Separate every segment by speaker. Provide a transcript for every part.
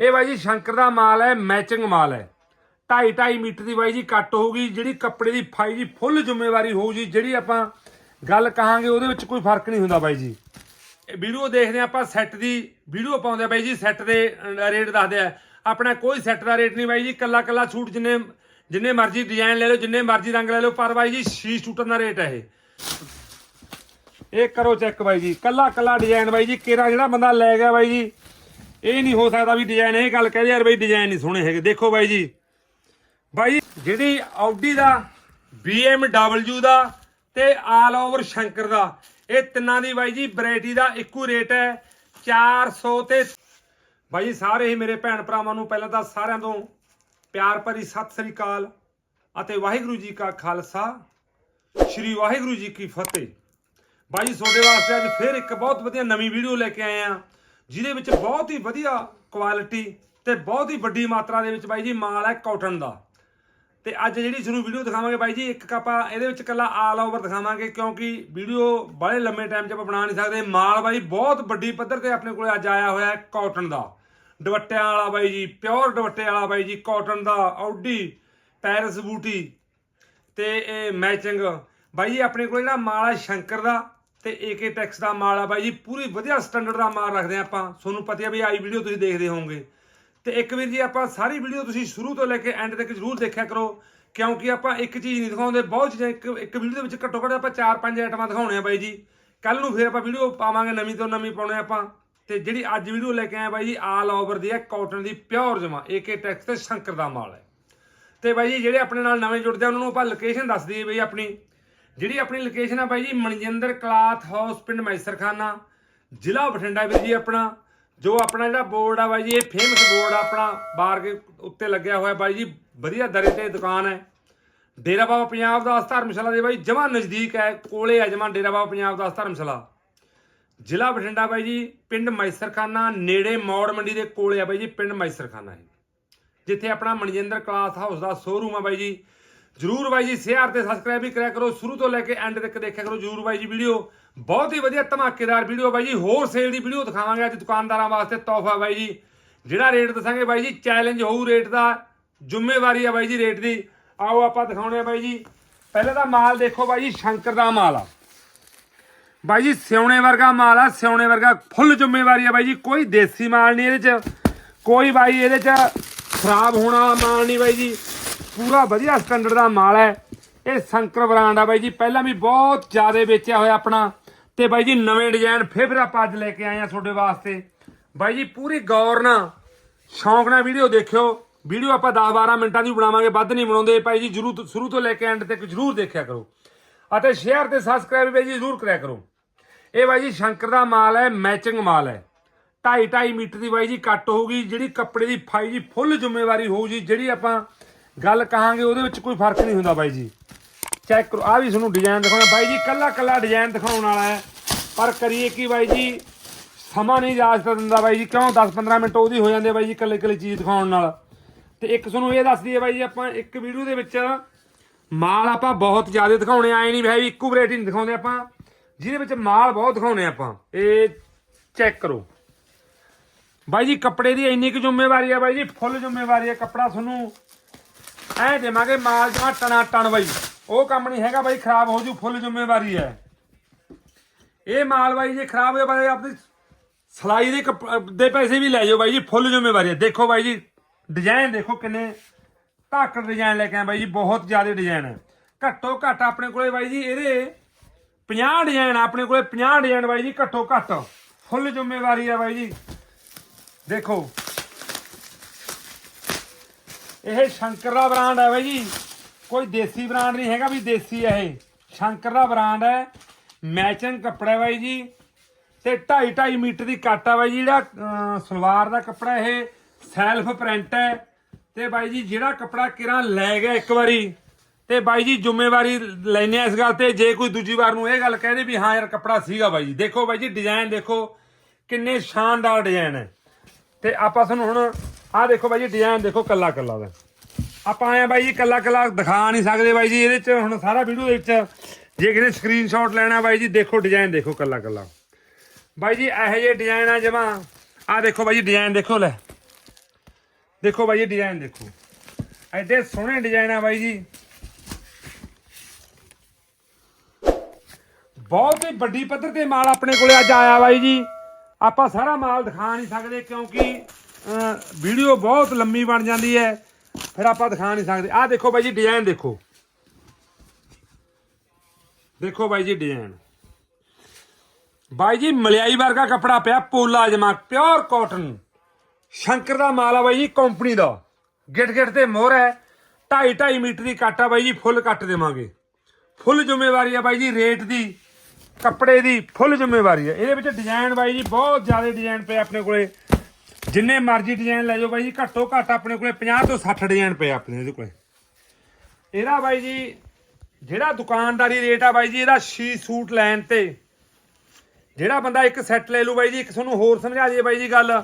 Speaker 1: ਇਹ ਬਾਈ ਜੀ ਸ਼ੰਕਰ ਦਾ ਮਾਲ ਹੈ ਮੈਚਿੰਗ ਮਾਲ ਹੈ। 2.5 2.5 ਮੀਟਰ ਦੀ ਬਾਈ ਜੀ ਕੱਟ ਹੋਊਗੀ, ਜਿਹੜੀ ਕੱਪੜੇ ਦੀ ਫਾਈ ਜੀ ਫੁੱਲ ਜ਼ਿੰਮੇਵਾਰੀ ਹੋਊਗੀ, ਜਿਹੜੀ ਆਪਾਂ ਗੱਲ ਕਹਾਂਗੇ, ਉਹਦੇ ਵਿੱਚ ਕੋਈ ਫ਼ਰਕ ਨਹੀਂ ਹੁੰਦਾ ਬਾਈ ਜੀ। ਇਹ ਵੀਡੀਓ ਦੇਖਦੇ ਹਾਂ ਆਪਾਂ ਸੈੱਟ ਦੀ, ਵੀਡੀਓ ਪਾਉਂਦੇ ਆ ਬਾਈ ਜੀ ਸੈੱਟ ਦੇ ਰੇਟ ਦੱਸਦੇ ਆ ਆਪਣਾ ਕੋਈ ਸੈੱਟ ਦਾ ਰੇਟ ਨਹੀਂ ਬਾਈ ਜੀ, ਕੱਲਾ ਕੱਲਾ ਸੂਟ ਜਿੰਨੇ ਜਿੰਨੇ ਮਰਜ਼ੀ ਡਿਜ਼ਾਈਨ ਲੈ ਲਓ, ਜਿੰਨੇ ਮਰਜ਼ੀ ਰੰਗ ਲੈ ਲਓ, ਪਰ ਬਾਈ ਜੀ ਸ਼ੀ ਸੂਟਾਂ ਦਾ ਰੇਟ ਹੈ ਇਹ। ਇਹ ਕਰੋ ਚੈੱਕ ਬਾਈ ਜੀ, ਕੱਲਾ ਕੱਲਾ ਡਿਜ਼ਾਈਨ ਬਾਈ ਜੀ ਕਿਹੜਾ ਜਿਹੜਾ ਬੰਦਾ ਲੈ ਗਿਆ ਬਾਈ ਜੀ ਇਹ ਨਹੀਂ ਹੋ ਸਕਦਾ ਵੀ ਡਿਜ਼ਾਈਨ ਇਹ ਗੱਲ ਕਹਦੇ ਯਾਰ ਬਾਈ ਡਿਜ਼ਾਈਨ ਨਹੀਂ ਸੋਹਣੇ ਹੈਗੇ। ਦੇਖੋ ਬਾਈ ਜੀ। ਬਾਈ ਜੀ, ਜਿਹੜੀ ਆਡੀ ਦਾ BMW ਦਾ ਤੇ ਆਲ ਓਵਰ ਸ਼ੰਕਰ ਦਾ ਇਹ ਤਿੰਨਾਂ ਦੀ ਬਾਈ ਜੀ ਵੈਰਾਈਟੀ ਦਾ ਇੱਕੋ ਰੇਟ ਹੈ। 400 ਤੇ ਬਾਈ ਜੀ ਸਾਰੇ ਹੀ ਮੇਰੇ ਭੈਣ ਭਰਾਵਾਂ ਨੂੰ ਪਹਿਲਾਂ ਤਾਂ ਸਾਰਿਆਂ ਤੋਂ ਪਿਆਰ ਭਰੀ ਸਤਿ ਸ੍ਰੀ ਅਕਾਲ ਅਤੇ ਵਾਹਿਗੁਰੂ ਜੀ ਕਾ ਖਾਲਸਾ ਸ੍ਰੀ ਵਾਹਿਗੁਰੂ ਜੀ ਕੀ ਫਤਿਹ। ਬਾਈ ਜੀ ਤੁਹਾਡੇ ਵਾਸਤੇ ਅੱਜ ਫਿਰ ਇੱਕ ਬਹੁਤ ਵਧੀਆ ਨਵੀਂ ਵੀਡੀਓ ਲੈ ਕੇ ਆਏ ਆ ਜਿਹਦੇ ਵਿੱਚ ਬਹੁਤ ਹੀ ਵਧੀਆ ਕੁਆਲਿਟੀ ਤੇ ਬਹੁਤ ਹੀ ਵੱਡੀ ਮਾਤਰਾ ਦੇ ਵਿੱਚ ਬਾਈ ਜੀ ਮਾਲ ਹੈ ਕਾਟਨ ਦਾ। ਤੇ ਅੱਜ ਜਿਹੜੀ ਤੁਹਾਨੂੰ ਵੀਡੀਓ ਦਿਖਾਵਾਂਗੇ ਬਾਈ ਜੀ, ਇੱਕ ਆਪਾਂ ਇਹਦੇ ਵਿੱਚ ਕੱਲਾ ਆਲ ਓਵਰ ਦਿਖਾਵਾਂਗੇ ਕਿਉਂਕਿ ਵੀਡੀਓ ਬੜੇ ਲੰਮੇ ਟਾਈਮ 'ਚ ਆਪਾਂ ਬਣਾ ਨਹੀਂ ਸਕਦੇ। ਮਾਲ ਬਾਈ ਬਹੁਤ ਵੱਡੀ ਪੱਧਰ ਤੇ ਆਪਣੇ ਕੋਲੇ ਅੱਜ ਆਇਆ ਹੋਇਆ ਹੈ ਕਾਟਨ ਦਾ। ਦੁਪੱਟਿਆਂ ਵਾਲਾ ਬਾਈ ਜੀ ਪਿਓਰ ਦੁਪੱਟੇ ਵਾਲਾ ਬਾਈ ਜੀ ਕਾਟਨ ਦਾ ਆਡੀ ਪੈਰਸ ਬੂਟੀ ਤੇ ਇਹ ਮੈਚਿੰਗ ਬਾਈ ਜੀ ਆਪਣੇ ਕੋਲ ਜਿਹੜਾ ਮਾਲ ਹੈ ਸ਼ੰਕਰ ਦਾ। ਤੇ ਏਕੇ ਟੈਕਸ ਦਾ ਮਾਲ ਆ ਬਾਈ ਜੀ, ਪੂਰੀ ਵਧੀਆ ਸਟੈਂਡਰਡ ਦਾ ਮਾਲ ਰੱਖਦੇ ਆ ਆਪਾਂ। ਤੁਹਾਨੂੰ ਪਤਾ ਹੈ ਵੀ ਆਈ ਵੀਡੀਓ ਤੁਸੀਂ ਦੇਖਦੇ ਹੋਵੋਗੇ। ਤੇ ਇੱਕ ਵੀਰ ਜੀ, ਆਪਾਂ ਸਾਰੀ ਵੀਡੀਓ ਤੁਸੀਂ ਸ਼ੁਰੂ ਤੋਂ ਲੈ ਕੇ ਐਂਡ ਤੱਕ ਜ਼ਰੂਰ ਦੇਖਿਆ ਕਰੋ, ਕਿਉਂਕਿ ਆਪਾਂ ਇੱਕ ਚੀਜ਼ ਨਹੀਂ ਦਿਖਾਉਂਦੇ, ਬਹੁਤ ਚੀਜ਼ਾਂ, ਇੱਕ ਇੱਕ ਵੀਡੀਓ ਦੇ ਵਿੱਚ ਘੱਟੋ ਘੱਟ ਆਪਾਂ 4-5 ਆਈਟਮਾਂ ਦਿਖਾਉਣੇ ਆ ਬਾਈ ਜੀ। ਕੱਲ ਨੂੰ ਫਿਰ ਆਪਾਂ ਵੀਡੀਓ ਪਾਵਾਂਗੇ, ਨਵੀਂ ਤੋਂ ਨਵੀਂ ਪਾਉਣੇ ਆਪਾਂ। ਤੇ ਜਿਹੜੀ ਅੱਜ ਵੀਡੀਓ ਲੈ ਕੇ ਆਏ ਬਾਈ ਜੀ ਆਲ ਓਵਰ ਦੀ ਹੈ ਕਾਟਨ ਦੀ ਪਿਓਰ ਜਮਾ ਏਕੇ ਟੈਕਸ ਤੇ ਸ਼ੰਕਰ ਦਾ ਮਾਲ ਹੈ। ਤੇ ਬਾਈ ਜੀ, ਜਿਹੜੇ ਆਪਣੇ ਨਾਲ ਨਵੇਂ ਜੁੜਦੇ ਆ, ਉਹਨਾਂ ਨੂੰ ਆਪਾਂ ਲੋਕੇਸ਼ਨ ਦੱਸ ਦਈਏ ਬਈ ਆਪਣੀ। ਜਿਹੜੀ ਆਪਣੀ ਲੋਕੇਸ਼ਨ ਆ ਬਾਈ ਜੀ ਮਨਜਿੰਦਰ ਕਲਾਥ ਹਾਊਸ, ਪਿੰਡ ਮੈਸਰਖਾਨਾ, ਜ਼ਿਲ੍ਹਾ ਬਠਿੰਡਾ ਵੀਰ ਜੀ ਆਪਣਾ। ਜੋ ਆਪਣਾ ਜਿਹੜਾ ਬੋਰਡ ਆ ਬਾਈ ਜੀ, ਇਹ ਫੇਮਸ ਬੋਰਡ ਆ ਆਪਣਾ ਬਾਰ ਕੇ ਉੱਤੇ ਲੱਗਿਆ ਹੋਇਆ ਬਾਈ ਜੀ, ਵਧੀਆ ਦਰੇ ਤੇ ਦੁਕਾਨ ਹੈ। ਡੇਰਾ ਬਾਬਾ ਪੰਜਾਬ ਦਾ ਧਰਮਸ਼ਾਲਾ ਦੇ ਬਾਈ, ਜਮਾ ਨਜ਼ਦੀਕ ਹੈ, ਕੋਲੇ ਆ ਜਮਾ ਡੇਰਾ ਬਾਬਾ ਪੰਜਾਬ ਦਾ ਧਰਮਸ਼ਾਲਾ। ਜ਼ਿਲ੍ਹਾ ਬਠਿੰਡਾ ਬਾਈ ਜੀ, ਪਿੰਡ ਮੈਸਰਖਾਨਾ, ਨੇੜੇ ਮੌੜ ਮੰਡੀ ਦੇ ਕੋਲੇ ਆ ਬਾਈ ਜੀ, ਪਿੰਡ ਮੈਸਰਖਾਨਾ ਹੈ ਜਿੱਥੇ ਆਪਣਾ ਮਨਜਿੰਦਰ ਕਲਾਸ ਹਾਊਸ ਦਾ ਸ਼ੋਰੂਮ ਆ ਬਾਈ ਜੀ ਜਰੂਰ ਬਾਈ ਜੀ ਸ਼ੇਅਰ ਤੇ ਸਬਸਕ੍ਰਾਈਬ ਵੀ ਕਰਿਆ ਕਰੋ। ਸ਼ੁਰੂ ਤੋਂ ਲੈ ਕੇ ਐਂਡ ਤੱਕ ਦੇਖਿਆ ਕਰੋ ਜਰੂਰ ਬਾਈ ਜੀ ਵੀਡੀਓ ਬਹੁਤ ਹੀ ਵਧੀਆ ਧਮਾਕੇਦਾਰ ਵੀਡੀਓ ਬਾਈ ਜੀ। ਹੋਰ ਸੇਲ ਦੀ ਵੀਡੀਓ ਦਿਖਾਵਾਂਗੇ ਅੱਜ ਦੁਕਾਨਦਾਰਾਂ ਵਾਸਤੇ ਤੋਹਫਾ ਬਾਈ ਜੀ। ਜਿਹੜਾ ਰੇਟ ਦੱਸਾਂਗੇ ਬਾਈ ਜੀ ਚੈਲੰਜ ਹੋਊ ਰੇਟ ਦਾ। ਜ਼ਿੰਮੇਵਾਰੀ ਆ ਬਾਈ ਜੀ ਰੇਟ ਦੀ। ਆਓ ਆਪਾਂ ਦਿਖਾਉਣੇ ਆ ਬਾਈ ਜੀ। ਪਹਿਲਾਂ ਤਾਂ ਮਾਲ ਦੇਖੋ ਬਾਈ ਜੀ, ਸ਼ੰਕਰ ਦਾ ਮਾਲ ਆ। ਬਾਈ ਜੀ, ਸਿਉਣੇ ਵਰਗਾ ਮਾਲ ਆ, ਸਿਉਣੇ ਵਰਗਾ ਫੁੱਲ ਜ਼ਿੰਮੇਵਾਰੀ ਆ ਬਾਈ ਜੀ। ਕੋਈ ਦੇਸੀ ਮਾਲ ਨਹੀਂ ਇਹਦੇ ਚ। ਕੋਈ ਬਾਈ ਇਹਦੇ ਚ ਖਰਾਬ ਹੋਣਾ ਮਾਲ ਨਹੀਂ ਬਾਈ ਜੀ। ਪੂਰਾ ਵਧੀਆ ਸਟੈਂਡਰਡ ਦਾ ਮਾਲ ਹੈ। ਇਹ ਸ਼ੰਕਰ ਬ੍ਰਾਂਡ ਆ ਬਾਈ ਜੀ। ਪਹਿਲਾਂ ਵੀ ਬਹੁਤ ਜ਼ਿਆਦਾ ਵੇਚਿਆ ਹੋਇਆ ਆਪਣਾ। ਤੇ ਬਾਈ ਜੀ, ਨਵੇਂ ਡਿਜ਼ਾਈਨ ਫਿਰ ਫਿਰ ਆਪਾਂ ਅੱਜ ਲੈ ਕੇ ਆਏ ਆ ਤੁਹਾਡੇ ਵਾਸਤੇ। ਬਾਈ ਜੀ, ਪੂਰੀ ਗੌਰ ਨਾਲ, ਸ਼ੌਂਕ ਨਾਲ ਵੀਡੀਓ ਦੇਖਿਓ। ਵੀਡੀਓ ਆਪਾਂ 10-12 ਮਿੰਟਾਂ ਦੀ ਬਣਾਵਾਂਗੇ, ਵੱਧ ਨਹੀਂ ਬਣਾਉਂਦੇ। ਭਾਈ ਜੀ, ਜਰੂਰ, ਸ਼ੁਰੂ ਤੋਂ ਲੈ ਕੇ ਐਂਡ ਤੱਕ ਜਰੂਰ ਦੇਖਿਆ ਕਰੋ। ਅਤੇ ਸ਼ੇਅਰ ਤੇ ਸਬਸਕ੍ਰਾਈਬ ਵੀ ਜੀ, ਜਰੂਰ ਕਰਿਆ ਕਰੋ। ਇਹ ਬਾਈ ਜੀ, ਸ਼ੰਕਰ ਦਾ ਮਾਲ ਹੈ ਮੈਚਿੰਗ ਮਾਲ ਹੈ। 2.5 2.5 ਮੀਟਰ ਦੀ ਬਾਈ ਜੀ, ਕੱਟ ਹੋਊਗੀ। ਜਿਹੜੀ ਕੱਪੜੇ ਦੀ ਫਾਈ ਜੀ ਫੁੱਲ ਜ਼ਿੰਮੇਵਾਰੀ ਹੋਊ ਜੀ, ਜਿਹੜੀ ਆਪਾਂ ਗੱਲ ਕਹਾਂਗੇ, ਉਹਦੇ ਵਿੱਚ ਕੋਈ ਫ਼ਰਕ ਨਹੀਂ ਹੁੰਦਾ ਬਾਈ ਜੀ। ਚੈੱਕ ਕਰੋ। ਆ ਵੀ ਤੁਹਾਨੂੰ ਡਿਜ਼ਾਈਨ ਦਿਖਾਉਣਾ। ਬਾਈ ਜੀ ਕੱਲਾ ਕੱਲਾ ਡਿਜ਼ਾਈਨ ਦਿਖਾਉਣ ਵਾਲਾ ਹੈ। ਪਰ ਕਰੀਏ ਕੀ ਬਾਈ ਜੀ? ਸਮਾਂ ਨਹੀਂ ਇਜਾਜ਼ਤ ਦਿੰਦਾ ਬਾਈ ਜੀ। ਕਿਉਂ? 10-15 ਮਿੰਟ ਉਹਦੀ ਹੋ ਜਾਂਦੇ ਬਾਈ ਜੀ ਕੱਲੇ ਕੱਲੇ ਚੀਜ਼ ਦਿਖਾਉਣ ਨਾਲ। ਤੇ ਇੱਕ ਤੁਹਾਨੂੰ ਇਹ ਦੱਸ ਦਈਏ ਬਾਈ ਜੀ, ਆਪਾਂ ਇੱਕ ਵੀਡੀਓ ਦੇ ਵਿੱਚ ਮਾਲ ਆਪਾਂ ਬਹੁਤ ਜ਼ਿਆਦਾ ਦਿਖਾਉਣੇ ਆਏ ਨਹੀਂ ਭਾਈ ਇੱਕੋ ਵੈਰਾਈਟੀ ਨਹੀਂ ਦਿਖਾਉਂਦੇ ਆਪਾਂ। ਜਿਹਦੇ ਵਿੱਚ ਮਾਲ ਬਹੁਤ ਦਿਖਾਉਣੇ ਆਪਾਂ। ਇਹ ਚੈੱਕ ਕਰੋ। ਬਾਈ ਜੀ, ਕੱਪੜੇ ਦੀ ਇੰਨੀ ਕੁ ਜ਼ਿੰਮੇਵਾਰੀ ਆ ਬਾਈ ਜੀ। ਫੁੱਲ ਜ਼ਿੰਮੇਵਾਰੀ ਆ। ਕੱਪੜਾ ਤੁਹਾਨੂੰ ਐ ਦੇਵਾਂਗੇ ਮਾਲ ਜਮਾ ਟਣਾ ਟਣ ਬਾਈ। ਉਹ ਕੰਮ ਨਹੀਂ ਹੈਗਾ ਬਾਈ, ਖਰਾਬ ਹੋ ਜੂ ਫੁੱਲ ਜ਼ਿੰਮੇਵਾਰੀ ਹੈ। ਇਹ ਮਾਲ ਬਾਈ ਜੇ ਖਰਾਬ ਹੋਇਆ, ਬਾਈ ਆਪਣੀ ਸਲਾਈ ਦੇ ਕੱਪ- ਦੇ ਪੈਸੇ ਵੀ ਲੈ ਜਾਓ ਬਾਈ ਜੀ, ਫੁੱਲ ਜ਼ਿੰਮੇਵਾਰੀ ਹੈ। ਦੇਖੋ ਬਾਈ ਜੀ ਡਿਜ਼ਾਈਨ ਦੇਖੋ ਕਿੰਨੇ ਧਾਕੜ ਡਿਜ਼ਾਈਨ ਲੈ ਕੇ ਆਏ ਬਾਈ ਜੀ, ਬਹੁਤ ਜ਼ਿਆਦਾ ਡਿਜ਼ਾਈਨ ਹੈ। ਘੱਟੋ ਘੱਟ ਆਪਣੇ ਕੋਲੇ ਬਾਈ ਜੀ, ਇਹਦੇ 50 ਡਿਜ਼ਾਈਨ ਆਪਣੇ ਕੋਲੇ 50 ਡਿਜ਼ਾਈਨ ਬਾਈ ਜੀ, ਘੱਟੋ ਘੱਟ। ਫੁੱਲ ਜ਼ਿੰਮੇਵਾਰੀ ਹੈ ਬਾਈ ਜੀ। ਦੇਖੋ ਇਹ ਸ਼ੰਕਰ ਦਾ ਬ੍ਰਾਂਡ ਹੈ ਬਾਈ ਜੀ। ਕੋਈ ਦੇਸੀ ਬ੍ਰਾਂਡ ਨਹੀਂ ਹੈਗਾ ਵੀ ਦੇਸੀ ਹੈ ਇਹ। ਸ਼ੰਕਰ ਦਾ ਬ੍ਰਾਂਡ ਹੈ। ਮੈਚਿੰਗ ਕੱਪੜਾ ਹੈ ਬਾਈ ਜੀ। ਤੇ 2.5 2.5 ਮੀਟਰ ਦੀ ਕੱਟ ਹੈ ਬਾਈ ਜੀ, ਜਿਹੜਾ ਸਲਵਾਰ ਦਾ ਕੱਪੜਾ ਇਹ। ਸੈਲਫ ਪ੍ਰਿੰਟ ਹੈ। ਤੇ ਬਾਈ ਜੀ, ਜਿਹੜਾ ਕੱਪੜਾ ਕਿਰਾਂ ਲੈ ਗਿਆ ਇੱਕ ਵਾਰੀ। ਤੇ ਬਾਈ ਜੀ, ਜ਼ਿੰਮੇਵਾਰੀ ਲੈਨੇ ਆ ਇਸ ਗੱਲ ਤੇ। ਜੇ ਕੋਈ ਦੂਜੀ ਵਾਰ ਨੂੰ ਇਹ ਗੱਲ ਕਹਦੇ ਵੀ ਹਾਂ ਯਾਰ ਕੱਪੜਾ ਸੀਗਾ ਬਾਈ ਜੀ। ਦੇਖੋ ਬਾਈ ਜੀ, ਡਿਜ਼ਾਈਨ ਦੇਖੋ। ਕਿੰਨੇ ਸ਼ਾਨਦਾਰ ਡਿਜ਼ਾਈਨ ਹੈ। ਤੇ ਆਪਾਂ ਤੁਹਾਨੂੰ ਹੁਣ ਆਹ ਦੇਖੋ ਬਾਈ ਜੀ ਡਿਜ਼ਾਈਨ ਦੇਖੋ ਕੱਲਾ ਕੱਲਾ ਦਾ। ਆਪਾਂ ਆਏ ਆ ਬਾਈ ਜੀ, ਕੱਲਾ ਕੱਲਾ ਦਿਖਾ ਨਹੀਂ ਸਕਦੇ ਬਾਈ ਜੀ, ਇਹਦੇ ਚ ਹੁਣ ਸਾਰਾ ਵੀਡੀਓ ਦੇ ਵਿੱਚ ਜੇ ਕਿਸੇ ਸਕਰੀਨਸ਼ਾਟ ਲੈਣਾ ਬਾਈ ਜੀ, ਦੇਖੋ ਡਿਜ਼ਾਈਨ ਦੇਖੋ ਕੱਲਾ ਕੱਲਾ। ਬਾਈ ਜੀ, ਇਹੋ ਜਿਹੇ ਡਿਜ਼ਾਈਨ ਆ ਜਮਾ। ਆਹ ਦੇਖੋ ਬਾਈ ਜੀ ਡਿਜ਼ਾਈਨ ਦੇਖੋ ਲੈ। ਦੇਖੋ ਬਾਈ ਜੀ ਡਿਜ਼ਾਈਨ ਦੇਖੋ। ਐਡੇ ਸੋਹਣੇ ਡਿਜ਼ਾਈਨ ਆ ਬਾਈ ਜੀ। ਬਹੁਤ ਹੀ ਵੱਡੀ ਪੱਧਰ ਤੇ ਮਾਲ ਆਪਣੇ ਕੋਲੇ ਅੱਜ ਆਇਆ ਬਾਈ ਜੀ। ਆਪਾਂ ਸਾਰਾ ਮਾਲ ਦਿਖਾ ਨਹੀਂ ਸਕਦੇ ਕਿਉਂਕਿ ਵੀਡੀਓ ਬਹੁਤ ਲੰਮੀ ਬਣ ਜਾਂਦੀ ਹੈ। ਫਿਰ ਆਪਾਂ ਦਿਖਾ ਨਹੀਂ ਸਕਦੇ। ਆਹ ਦੇਖੋ ਬਾਈ ਜੀ ਡਿਜ਼ਾਈਨ ਦੇਖੋ। ਦੇਖੋ ਬਾਈ ਜੀ ਡਿਜ਼ਾਈਨ ਬਾਈ ਜੀ, ਮਲਿਆਈ ਵਰਗਾ ਕੱਪੜਾ ਪਿਆ, ਪੋਲਾ ਜਮਾ ਪਿਓਰ ਕਾਟਨ ਸ਼ੰਕਰ ਦਾ ਮਾਲ ਆ ਬਾਈ ਜੀ ਕੰਪਨੀ ਦਾ। ਗਿੱਟ ਗਿੱਟ ਤੇ ਮੋਹਰ ਹੈ। 2.5 2.5 ਮੀਟਰ ਦੀ ਕੱਟ ਆ ਬਾਈ ਜੀ, ਫੁੱਲ ਕੱਟ ਦੇਵਾਂਗੇ। ਫੁੱਲ ਜ਼ਿੰਮੇਵਾਰੀ ਆ ਬਾਈ ਜੀ ਰੇਟ ਦੀ। ਕੱਪੜੇ ਦੀ ਫੁੱਲ ਜ਼ਿੰਮੇਵਾਰੀ ਹੈ। ਇਹਦੇ ਵਿੱਚ ਡਿਜ਼ਾਈਨ ਬਾਈ ਜੀ ਬਹੁਤ ਜ਼ਿਆਦਾ ਡਿਜ਼ਾਈਨ ਪਏ ਆਪਣੇ ਕੋਲੇ। ਜਿੰਨੇ ਮਰਜ਼ੀ ਡਿਜ਼ਾਈਨ ਲੈ ਜਾਓ ਬਾਈ ਜੀ, ਘੱਟੋ ਘੱਟ ਆਪਣੇ ਕੋਲੇ 50 ਤੋਂ 60 ਡਿਜ਼ਾਈਨ ਪਏ ਆਪਣੇ ਇਹਦੇ ਕੋਲੇ। ਇਹਦਾ ਬਾਈ ਜੀ, ਜਿਹੜਾ ਦੁਕਾਨਦਾਰੀ ਰੇਟ ਆ ਬਾਈ ਜੀ, ਇਹਦਾ ਸ਼ੀ ਸੂਟ ਲੈਣ ਤੇ। ਜਿਹੜਾ ਬੰਦਾ ਇੱਕ ਸੈੱਟ ਲੈ ਲੂ ਬਾਈ ਜੀ, ਇੱਕ ਤੁਹਾਨੂੰ ਹੋਰ ਸਮਝਾ ਦਈਏ ਬਾਈ ਜੀ ਗੱਲ।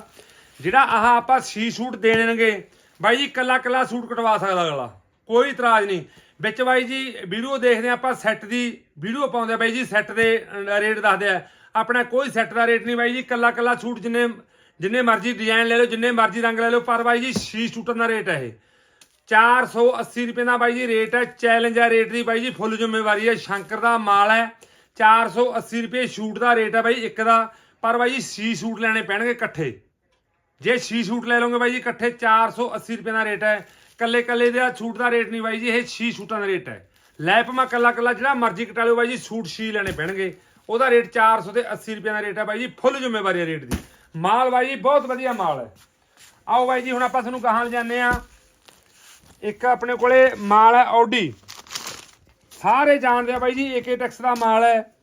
Speaker 1: ਜਿਹੜਾ ਆਹ ਆਪਾਂ ਸ਼ੀ ਸੂਟ ਦੇਣਗੇ, ਬਾਈ ਜੀ ਕੱਲਾ ਕੱਲਾ ਸੂਟ ਕਟਵਾ ਸਕਦਾ ਅਗਲਾ। ਕੋਈ ਇਤਰਾਜ਼ ਨਹੀਂ। ਵਿੱਚ ਬਾਈ ਜੀ, ਵੀਡੀਓ ਦੇਖਦੇ ਆਪਾਂ ਸੈੱਟ ਦੀ ਵੀਡੀਓ ਪਾਉਂਦੇ ਆ ਬਾਈ ਜੀ ਸੈੱਟ ਦੇ ਰੇਟ ਦੱਸਦੇ ਆ ਆਪਣਾ ਕੋਈ ਸੈੱਟ ਦਾ ਰੇਟ ਨਹੀਂ ਬਾਈ ਜੀ, ਕੱਲਾ ਕੱਲਾ ਸੂਟ ਜਿੰਨੇ ਜਿੰਨੇ ਮਰਜ਼ੀ ਡਿਜ਼ਾਈਨ ਲੈ ਲਓ, ਜਿੰਨੇ ਮਰਜ਼ੀ ਰੰਗ ਲੈ ਲਓ, ਪਰ ਬਾਈ ਜੀ ਛੀ ਸੂਟਾਂ ਦਾ ਰੇਟ ਹੈ ਇਹ। 480 ਰੁਪਏ ਦਾ ਬਾਈ ਜੀ ਰੇਟ ਹੈ ਚੈਲੰਜ ਹੈ ਰੇਟ ਦੀ ਬਾਈ ਜੀ, ਫੁੱਲ ਜ਼ਿੰਮੇਵਾਰੀ ਹੈ, ਸ਼ੰਕਰ ਦਾ ਮਾਲ ਹੈ 480 ਰੁਪਏ ਸ਼ੂਟ ਦਾ ਰੇਟ ਹੈ ਬਾਈ, ਇੱਕ ਦਾ। ਪਰ ਬਾਈ ਜੀ ਸੀ ਸੂਟ ਲੈਣੇ ਪੈਣਗੇ ਇਕੱਠੇ। ਜੇ ਸ਼ੀ ਸੂਟ ਲੈ ਲਓਗੇ ਬਾਈ ਜੀ, ਇਕੱਠੇ 480 ਰੁਪਏ ਦਾ ਰੇਟ ਹੈ। ਕੱਲੇ ਕੱਲੇ ਦਾ ਸੂਟ ਦਾ ਰੇਟ ਨਹੀਂ ਬਾਈ ਜੀ, ਇਹ ਛੀ ਸੂਟਾਂ ਦਾ ਰੇਟ ਹੈ। ਲੈਪ ਮਾ ਕੱਲਾ ਕੱਲਾ ਜਿਹੜਾ ਮਰਜ਼ੀ ਕਟਾਲਿਓ ਬਾਈ ਜੀ, ਸੂਟ ਛੀ ਲੈਣੇ ਪੈਣਗੇ। ਉਹਦਾ ਰੇਟ 400 ਤੇ 80 ਰੁਪਏ ਦਾ ਰੇਟ ਹੈ ਬਾਈ ਜੀ, ਫੁੱਲ ਜ਼ਿੰਮੇਵਾਰੀ ਹੈ ਰੇਟ ਦੀ। ਮਾਲ ਬਾਈ ਜੀ, ਬਹੁਤ ਵਧੀਆ ਮਾਲ ਹੈ। ਆਓ ਬਾਈ ਜੀ, ਹੁਣ ਆਪਾਂ ਤੁਹਾਨੂੰ ਕਹਾਂ ਜਾਂਦੇ ਆ ਇੱਕ ਆਪਣੇ ਕੋਲੇ ਮਾਲ ਹੈ ਆਡੀ ਸਾਰੇ ਜਾਣਦੇ ਆ ਬਾਈ ਜੀ ਏਕੇ ਟੈਕਸ ਦਾ ਮਾਲ ਹੈ।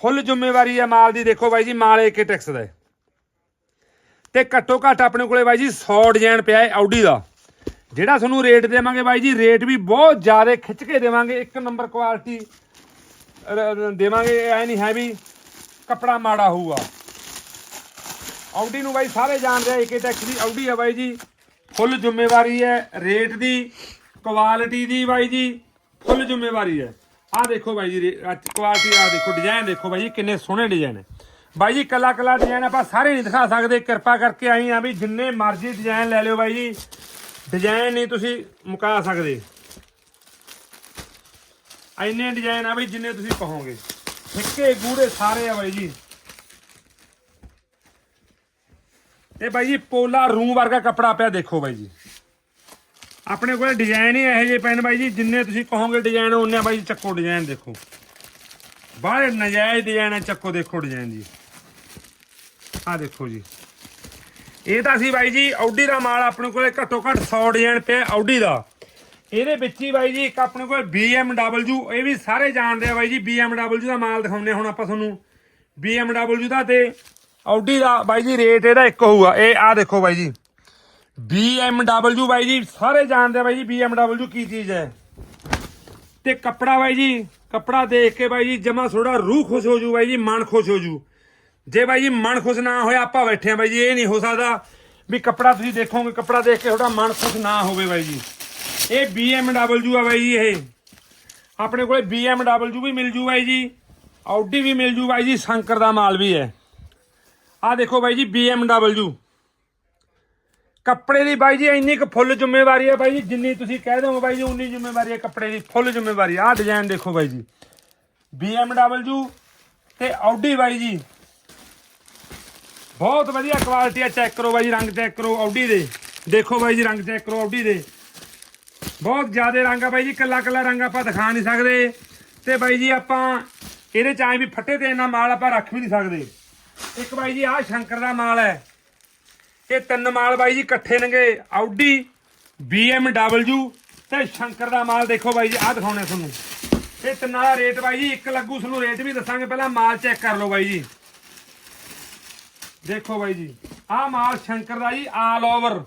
Speaker 1: ਫੁੱਲ ਜ਼ਿੰਮੇਵਾਰੀ ਹੈ ਮਾਲ ਦੀ, ਦੇਖੋ ਬਾਈ ਜੀ, ਮਾਲ ਏਕੇ ਟੈਕਸ ਦਾ ਹੈ। ਤੇ ਘੱਟੋ ਘੱਟ ਆਪਣੇ ਕੋਲੇ ਬਾਈ ਜੀ 100 ਡਿਜ਼ਾਈਨ ਪਿਆ ਹੈ ਆਡੀ ਦਾ। ਜਿਹੜਾ ਤੁਹਾਨੂੰ ਰੇਟ ਦੇਵਾਂਗੇ ਬਾਈ ਜੀ ਰੇਟ ਵੀ ਬਹੁਤ ਜ਼ਿਆਦਾ ਖਿੱਚ ਕੇ ਦੇਵਾਂਗੇ। ਇੱਕ ਨੰਬਰ ਕੁਆਲਿਟੀ ਦੇਵਾਂਗੇ, ਐ ਨਹੀਂ ਹੈ ਵੀ ਕੱਪੜਾ ਮਾੜਾ ਹੋਊਗਾ। ਆਉਡੀ ਨੂੰ ਬਾਈ ਸਾਰੇ ਜਾਣਦੇ ਆ ਏਕੇ ਟੈਕਸ ਦੀ ਆਡੀ ਆ ਬਾਈ ਜੀ। ਫੁੱਲ ਜ਼ਿੰਮੇਵਾਰੀ ਹੈ ਰੇਟ ਦੀ ਕੁਆਲਿਟੀ ਦੀ ਬਾਈ ਜੀ ਫੁੱਲ ਜ਼ਿੰਮੇਵਾਰੀ ਹੈ। ਆਹ ਦੇਖੋ ਬਾਈ ਜੀ ਕੁਆਲਿਟੀ ਆਹ ਦੇਖੋ ਡਿਜ਼ਾਈਨ ਦੇਖੋ ਬਾਈ ਜੀ, ਕਿੰਨੇ ਸੋਹਣੇ ਡਿਜ਼ਾਈਨ ਹੈ ਬਾਈ ਜੀ ਕੱਲਾ ਕਲਾ ਡਿਜ਼ਾਈਨ ਆਪਾਂ ਸਾਰੇ ਨਹੀਂ ਦਿਖਾ ਸਕਦੇ, ਕਿਰਪਾ ਕਰਕੇ ਆਈ ਆ ਵੀ ਜਿੰਨੇ ਮਰਜ਼ੀ ਡਿਜ਼ਾਈਨ ਲੈ ਲਿਓ ਬਾਈ ਜੀ। ਡਿਜ਼ਾਈਨ ਨਹੀਂ ਤੁਸੀਂ ਮੁਕਾ ਸਕਦੇ। ਐਨੇ ਡਿਜ਼ਾਈਨ ਆ ਬਈ ਜਿੰਨੇ ਤੁਸੀਂ ਕਹੋਗੇ। ਫਿੱਕੇ, ਗੂੜੇ ਸਾਰੇ ਆ ਬਾਈ ਜੀ। ਤੇ ਬਾਈ ਜੀ ਪੋਲਾ ਰੂਮ ਵਰਗਾ ਕੱਪੜਾ ਪਿਆ ਦੇਖੋ ਬਾਈ ਜੀ। ਆਪਣੇ ਕੋਲ ਡਿਜ਼ਾਈਨ ਹੀ ਇਹੋ ਜਿਹੇ ਪੈਣ ਬਾਈ ਜੀ, ਜਿੰਨੇ ਤੁਸੀਂ ਕਹੋਗੇ ਡਿਜ਼ਾਈਨ, ਉਹਨੇ ਬਾਈ ਚੱਕੋ ਡਿਜ਼ਾਈਨ ਦੇਖੋ। ਬਾਹਰ ਨਜਾਇਜ਼ ਡਿਜ਼ਾਈਨ ਹੈ, ਚੱਕੋ ਦੇਖੋ ਡਿਜ਼ਾਈਨ ਜੀ। ਆ ਦੇਖੋ ਜੀ। ਇਹ ਤਾਂ ਸੀ ਬਾਈ ਜੀ ਆਡੀ ਦਾ ਮਾਲ ਆਪਣੇ ਕੋਲੇ ਘੱਟੋ ਘੱਟ 100 ਡਿਜ਼ਾਈਨ ਪਿਆ ਆਡੀ ਦਾ। ਇਹਦੇ ਵਿੱਚ ਹੀ ਬਾਈ ਜੀ, ਇੱਕ ਆਪਣੇ ਕੋਲ BMW ਇਹ ਵੀ ਸਾਰੇ ਜਾਣਦੇ ਆ ਬਾਈ ਜੀ BMW ਦਾ ਮਾਲ ਦਿਖਾਉਂਦੇ ਹੁਣ ਆਪਾਂ ਤੁਹਾਨੂੰ। BMW ਦਾ ਤੇ ਆਡੀ ਦਾ ਬਾਈ ਜੀ ਰੇਟ ਇਹਦਾ ਇੱਕ ਹੋਊਗਾ। ਇਹ ਆ ਦੇਖੋ ਬਾਈ ਜੀ। BMW ਬਾਈ ਜੀ, ਸਾਰੇ ਜਾਣਦੇ ਆ ਬਾਈ ਜੀ BMW ਕੀ ਚੀਜ਼ ਹੈ। ਤੇ ਕੱਪੜਾ ਬਾਈ ਜੀ, ਕੱਪੜਾ ਦੇਖ ਕੇ ਬਾਈ ਜੀ, ਜਮਾ ਥੋੜਾ ਰੂਹ ਖੁਸ਼ ਹੋ ਜੂ ਬਾਈ ਜੀ, ਮਨ ਖੁਸ਼ ਹੋ ਜੂ। ਜੇ ਬਾਈ ਜੀ ਮਨ ਖੁਸ਼ ਨਾ ਹੋਇਆ, ਆਪਾਂ ਬੈਠੇ ਆ ਬਾਈ ਜੀ, ਇਹ ਨਹੀਂ ਹੋ ਸਕਦਾ ਵੀ ਕੱਪੜਾ ਤੁਸੀਂ ਦੇਖੋਗੇ, ਕੱਪੜਾ ਦੇਖ ਕੇ ਤੁਹਾਡਾ ਮਨ ਖੁਸ਼ ਨਾ ਹੋਵੇ ਬਾਈ ਜੀ। ਇਹ BMW ਆ ਬਾਈ ਜੀ ਇਹ। ਆਪਣੇ ਕੋਲੇ BMW ਵੀ ਮਿਲ ਜੂ ਬਾਈ ਜੀ ਆਡੀ ਵੀ ਮਿਲ ਜੂ ਬਾਈ ਜੀ, ਸ਼ੰਕਰ ਦਾ ਮਾਲ ਵੀ ਹੈ। ਆ ਦੇਖੋ ਬਾਈ ਜੀ BMW ਕੱਪੜੇ ਦੀ ਬਾਈ ਜੀ ਇੰਨੀ ਕੁ ਫੁੱਲ ਜ਼ਿੰਮੇਵਾਰੀ ਹੈ ਬਾਈ ਜੀ, ਜਿੰਨੀ ਤੁਸੀਂ ਕਹਿ ਦੋਗੇ ਬਾਈ ਜੀ, ਉਨੀ ਜ਼ਿੰਮੇਵਾਰੀ ਹੈ ਕੱਪੜੇ ਦੀ, ਫੁੱਲ ਜ਼ਿੰਮੇਵਾਰੀ, ਆਹ ਡਿਜ਼ਾਈਨ ਦੇਖੋ ਬਾਈ ਜੀ। BMW ਤੇ ਆਡੀ ਬਾਈ ਜੀ। ਬਹੁਤ ਵਧੀਆ ਕੁਆਲਿਟੀ ਆ ਚੈੱਕ ਕਰੋ ਬਾਈ ਜੀ, ਰੰਗ ਚੈੱਕ ਕਰੋ ਆਡੀ ਦੇ। ਦੇਖੋ ਬਾਈ ਜੀ, ਰੰਗ ਚੈੱਕ ਕਰੋ ਆਡੀ ਦੇ। ਬਹੁਤ ਜ਼ਿਆਦਾ ਰੰਗ ਆ ਬਾਈ ਜੀ, ਕੱਲਾ ਕੱਲਾ ਰੰਗ ਆਪਾਂ ਦਿਖਾ ਨਹੀਂ ਸਕਦੇ। ਤੇ ਬਾਈ ਜੀ ਆਪਾਂ ਇਹਦੇ ਚ ਆਏ ਵੀ ਫੱਟੇ ਤੇ ਇੰਨਾ ਮਾਲ ਆਪਾਂ ਰੱਖ ਵੀ ਨਹੀਂ ਸਕਦੇ। ਇੱਕ ਬਾਈ ਜੀ, ਆਹ ਸ਼ੰਕਰ ਦਾ ਮਾਲ ਹੈ। ਇਹ ਤਿੰਨ ਮਾਲ ਬਾਈ ਜੀ ਇਕੱਠੇ ਨੇਗੇ ਆਡੀ BMW ਤੇ ਸ਼ੰਕਰ ਦਾ ਮਾਲ ਦੇਖੋ ਬਾਈ ਜੀ, ਆਹ ਦਿਖਾਉਣੇ ਤੁਹਾਨੂੰ। ਇਹ ਤਿੰਨਾਂ ਦਾ ਰੇਟ ਬਾਈ ਜੀ, ਇੱਕ ਲੱਗੂ ਤੁਹਾਨੂੰ ਰੇਟ ਵੀ ਦੱਸਾਂਗੇ, ਪਹਿਲਾਂ ਮਾਲ ਚੈੱਕ ਕਰ ਲਓ ਬਾਈ ਜੀ। ਦੇਖੋ ਬਾਈ ਜੀ, ਆਹ ਮਾਲ ਸ਼ੰਕਰ ਦਾ ਜੀ ਆਲ ਓਵਰ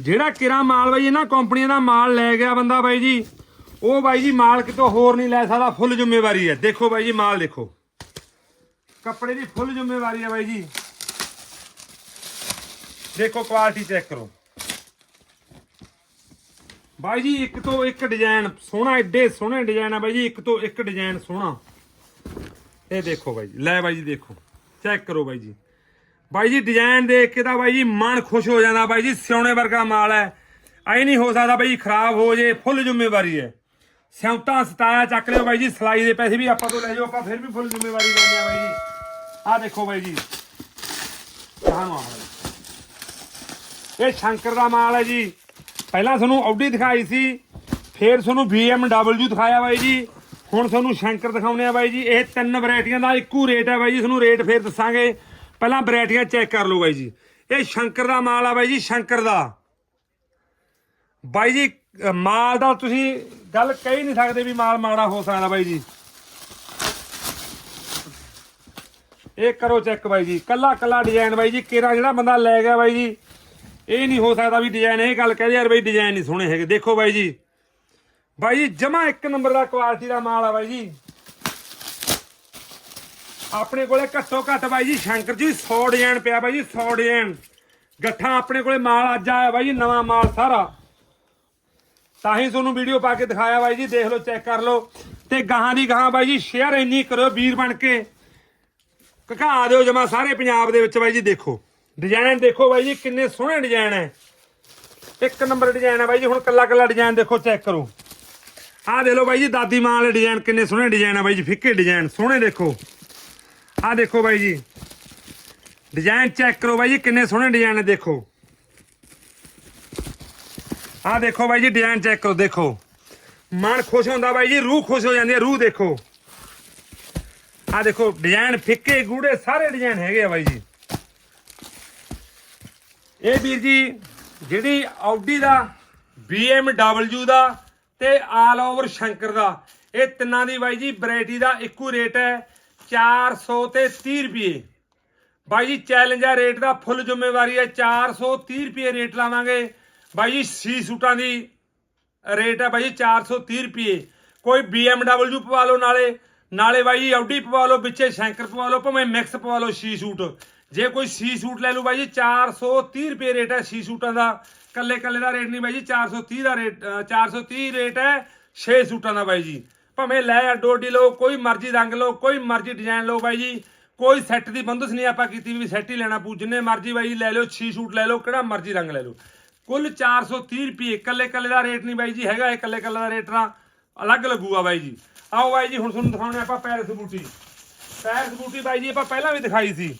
Speaker 1: ਜਿਹੜਾ ਕਿਰਾ ਮਾਲ ਬਾਈ, ਇਹਨਾਂ ਕੰਪਨੀਆਂ ਦਾ ਮਾਲ ਲੈ ਗਿਆ ਬੰਦਾ ਬਾਈ ਜੀ। ਉਹ ਬਾਈ ਜੀ ਮਾਲ ਕਿਤੋਂ ਹੋਰ ਨਹੀਂ ਲੈ ਸਕਦਾ, ਫੁੱਲ ਜ਼ਿੰਮੇਵਾਰੀ ਹੈ। ਦੇਖੋ ਬਾਈ ਜੀ, ਮਾਲ ਦੇਖੋ। ਕੱਪੜੇ ਦੀ ਫੁੱਲ ਜ਼ਿੰਮੇਵਾਰੀ ਹੈ ਬਾਈ ਜੀ। ਦੇਖੋ ਕੁਆਲਿਟੀ ਚੈੱਕ ਕਰੋ। ਬਾਈ ਜੀ, ਇੱਕ ਤੋਂ ਇੱਕ ਡਿਜ਼ਾਈਨ ਸੋਹਣਾ ਐਡੇ ਸੋਹਣੇ ਡਿਜ਼ਾਈਨ ਆ ਬਾਈ ਜੀ, ਇੱਕ ਤੋਂ ਇੱਕ ਡਿਜ਼ਾਈਨ ਸੋਹਣਾ। ਇਹ ਦੇਖੋ ਬਾਈ ਜੀ, ਲੈ ਬਾਈ ਜੀ, ਦੇਖੋ। ਚੈੱਕ ਕਰੋ ਬਾਈ ਜੀ। ਬਾਈ ਜੀ ਡਿਜ਼ਾਈਨ ਦੇਖ ਕੇ ਤਾਂ ਬਾਈ ਜੀ ਮਨ ਖੁਸ਼ ਹੋ ਜਾਂਦਾ। ਬਾਈ ਜੀ, ਸਿਉਣੇ ਵਰਗਾ ਮਾਲ ਹੈ। ਐ ਨਹੀਂ ਹੋ ਸਕਦਾ ਬਾਈ ਜੀ ਖਰਾਬ ਹੋ ਜੇ, ਫੁੱਲ ਜ਼ਿੰਮੇਵਾਰੀ ਹੈ। ਸਿਉਂਤਾ ਸਤਾਇਆ ਚੱਕ ਲਿਓ ਬਾਈ ਜੀ, ਸਲਾਈ ਦੇ ਪੈਸੇ ਵੀ ਆਪਾਂ ਤੋਂ ਲੈ ਜਾਓ, ਆਪਾਂ ਫਿਰ ਵੀ ਫੁੱਲ ਜ਼ਿੰਮੇਵਾਰੀ ਲੈਂਦੇ ਆ ਬਾਈ ਜੀ। ਆਹ ਦੇਖੋ ਬਾਈ ਜੀ। ਆਹ ਆਹ ਇਹ ਸ਼ੰਕਰ ਦਾ ਮਾਲ ਹੈ ਜੀ। ਪਹਿਲਾਂ ਤੁਹਾਨੂੰ ਆਡੀ ਦਿਖਾਈ ਸੀ, ਫਿਰ ਤੁਹਾਨੂੰ BMW ਦਿਖਾਇਆ ਬਾਈ ਜੀ। ਹੁਣ ਤੁਹਾਨੂੰ ਸ਼ੰਕਰ ਦਿਖਾਉਨੇ ਆ ਬਾਈ ਜੀ, ਇਹ ਤਿੰਨ ਵੈਰਾਈਟੀਆਂ ਦਾ ਇੱਕੋ ਰੇਟ ਹੈ ਬਾਈ ਜੀ, ਤੁਹਾਨੂੰ ਰੇਟ ਫੇਰ ਦੱਸਾਂਗੇ। ਪਹਿਲਾਂ ਵੈਰਾਈਟੀਆਂ ਚੈੱਕ ਕਰ ਲਓ ਬਾਈ ਜੀ। ਇਹ ਸ਼ੰਕਰ ਦਾ ਮਾਲ ਆ ਬਾਈ ਜੀ, ਸ਼ੰਕਰ ਦਾ। ਬਾਈ ਜੀ ਮਾਲ ਦਾ ਤੁਸੀਂ ਗੱਲ ਕਹਿ ਨਹੀਂ ਸਕਦੇ ਵੀ ਮਾਲ ਮਾੜਾ ਹੋ ਸਕਦਾ ਬਾਈ ਜੀ। ਇਹ ਕਰੋ ਚੈੱਕ ਬਾਈ ਜੀ ਕੱਲਾ ਕੱਲਾ ਡਿਜ਼ਾਈਨ ਬਾਈ ਜੀ, ਕਿਹੜਾ ਜਿਹੜਾ ਬੰਦਾ ਲੈ ਗਿਆ ਬਾਈ ਜੀ, ਇਹ ਨਹੀਂ ਹੋ ਸਕਦਾ ਵੀ ਡਿਜ਼ਾਈਨ ਇਹ ਗੱਲ ਕਹਦੇ ਯਾਰ ਬਾਈ ਡਿਜ਼ਾਈਨ ਨਹੀਂ ਸੋਹਣੇ ਹੈਗੇ। ਦੇਖੋ ਬਾਈ ਜੀ ਬਾਈ ਜੀ, ਜਮਾ ਇੱਕ ਨੰਬਰ ਦਾ ਕੁਆਲਿਟੀ ਦਾ ਮਾਲ ਆ ਬਾਈ ਜੀ। ਆਪਣੇ ਕੋਲੇ ਘੱਟੋ ਘੱਟ ਬਾਈ ਜੀ, ਸ਼ੰਕਰ ਜੀ 100 ਡਿਜ਼ਾਈਨ ਪਿਆ ਬਾਈ ਜੀ 100 ਡਿਜ਼ਾਈਨ। ਗੱਠਾਂ ਆਪਣੇ ਕੋਲੇ ਮਾਲ ਅੱਜ ਆਇਆ ਬਾਈ ਜੀ, ਨਵਾਂ ਮਾਲ ਸਾਰਾ। ਤਾਂ ਹੀ ਤੁਹਾਨੂੰ ਵੀਡੀਓ ਪਾ ਕੇ ਦਿਖਾਇਆ ਬਾਈ ਜੀ, ਦੇਖ ਲਓ ਚੈੱਕ ਕਰ ਲਓ। ਤੇ ਗਾਹਾਂ ਦੀ ਗਾਹਾਂ ਬਾਈ ਜੀ ਸ਼ੇਅਰ ਇੰਨੀ ਕਰੋ ਵੀਰ ਬਣ ਕੇ। ਕਕਾ ਦਿਓ ਜਮਾ ਸਾਰੇ ਪੰਜਾਬ ਦੇ ਵਿੱਚ ਬਾਈ ਜੀ, ਦੇਖੋ। ਡਿਜ਼ਾਈਨ ਦੇਖੋ ਬਾਈ ਜੀ, ਕਿੰਨੇ ਸੋਹਣੇ ਡਿਜ਼ਾਈਨ ਹੈ ਇੱਕ ਨੰਬਰ ਡਿਜ਼ਾਈਨ ਹੈ ਬਾਈ ਜੀ, ਹੁਣ ਕੱਲਾ ਕੱਲਾ ਡਿਜ਼ਾਈਨ ਦੇਖੋ ਚੈੱਕ ਕਰੋ। ਆਹ ਦੇ ਲਓ ਬਾਈ ਜੀ, ਦਾਦੀ ਮਾਂ ਵਾਲੇ ਡਿਜ਼ਾਈਨ ਕਿੰਨੇ ਸੋਹਣੇ ਡਿਜ਼ਾਈਨ ਹੈ ਬਾਈ ਜੀ, ਫਿੱਕੇ ਡਿਜ਼ਾਈਨ ਸੋਹਣੇ ਦੇਖੋ। ਆਹ ਦੇਖੋ ਬਾਈ ਜੀ ਡਿਜ਼ਾਈਨ ਚੈੱਕ ਕਰੋ ਬਾਈ ਜੀ, ਕਿੰਨੇ ਸੋਹਣੇ ਡਿਜ਼ਾਈਨ ਹੈ ਦੇਖੋ। ਆਹ ਦੇਖੋ ਬਾਈ ਜੀ ਡਿਜ਼ਾਈਨ ਚੈੱਕ ਕਰੋ, ਦੇਖੋ। ਮਨ ਖੁਸ਼ ਹੁੰਦਾ ਬਾਈ ਜੀ, ਰੂਹ ਖੁਸ਼ ਹੋ ਜਾਂਦੀ ਹੈ ਰੂਹ ਦੇਖੋ। ਆਹ ਦੇਖੋ ਡਿਜ਼ਾਈਨ ਫਿੱਕੇ, ਗੂੜੇ ਸਾਰੇ ਡਿਜ਼ਾਈਨ ਹੈਗੇ ਆ ਬਾਈ ਜੀ। ਇਹ ਵੀਰ ਜੀ, ਜਿਹੜੀ ਆਡੀ ਦਾ BMW ਦਾ ਤੇ ਆਲ ਓਵਰ ਸ਼ੰਕਰ ਦਾ। ਇਹ ਤਿੰਨਾਂ ਦੀ ਬਾਈ ਜੀ ਵੈਰਾਈਟੀ ਦਾ ਇੱਕੋ ਰੇਟ ਹੈ 400 ਤੇ 30 ਰੁਪਏ। ਬਾਈ ਜੀ ਚੈਲੰਜਰ ਰੇਟ ਦਾ ਫੁੱਲ ਜ਼ਿੰਮੇਵਾਰੀ ਹੈ 430 ਰੁਪਏ ਰੇਟ ਲਾਵਾਂਗੇ। ਬਾਈ ਜੀ ਸੀ ਸੂਟਾਂ ਦੀ ਰੇਟ ਹੈ ਬਾਈ ਜੀ 430 ਰੁਪਏ। ਕੋਈ BMW ਪਵਾ ਲਓ ਨਾਲੇ ਨਾਲੇ ਬਾਈ ਜੀ ਆਡੀ ਪਵਾ ਲਓ ਵਿੱਚੇ ਸ਼ੈਂਕਰ ਪਵਾ ਲਓ, ਭਾਵੇਂ ਮਿਕਸ ਪਵਾ ਲਓ ਸੀ ਸੂਟ। ਜੇ ਕੋਈ ਸੀ ਸੂਟ ਲੈ ਲਓ ਬਾਈ ਜੀ 430 ਰੁਪਏ ਰੇਟ ਹੈ ਸੀ ਸੂਟਾਂ ਦਾ। ਕੱਲੇ ਕੱਲੇ ਦਾ ਰੇਟ ਨਹੀਂ ਬਾਈ ਜੀ 430 ਦਾ ਰੇਟ ਅ, 430 ਰੇਟ ਹੈ 6 ਸੂਟਾਂ ਦਾ ਬਾਈ ਜੀ। ਭਾਵੇਂ ਲੈ ਅੱਡੋ ਅੱਡੀ ਲਓ ਕੋਈ ਮਰਜ਼ੀ ਰੰਗ ਲਓ ਕੋਈ ਮਰਜ਼ੀ ਡਿਜ਼ਾਈਨ ਲਓ ਬਾਈ ਜੀ। ਕੋਈ ਸੈੱਟ ਦੀ ਬੰਦਸ ਨਹੀਂ ਆਪਾਂ ਕੀਤੀ ਵੀ ਸੈੱਟ ਹੀ ਲੈਣਾ ਪੂ ਜਿੰਨੇ ਮਰਜ਼ੀ ਬਾਈ ਲੈ ਲਓ 6 ਸੂਟ ਲੈ ਲਓ ਕਿਹੜਾ ਮਰਜ਼ੀ ਰੰਗ ਲੈ ਲਓ। ਕੁੱਲ 430 ਰੁਪਏ ਕੱਲੇ ਕੱਲੇ ਦਾ ਰੇਟ ਨਹੀਂ ਬਾਈ ਜੀ ਹੈਗਾ ਇਹ ਕੱਲੇ ਕੱਲੇ ਦਾ ਰੇਟ ਨਾ ਅਲੱਗ ਲੱਗੂਗਾ ਬਾਈ ਜੀ। ਆਓ ਬਾਈ ਜੀ ਹੁਣ ਤੁਹਾਨੂੰ ਦਿਖਾਉਣੇ ਆਪਾਂ ਪੈਰਿਸ ਬੂਟੀ ਪੈਰਿਸ ਬੂਟੀ ਬਾਈ ਜੀ ਆਪਾਂ ਪਹਿਲਾਂ ਵੀ ਦਿਖਾਈ ਸੀ।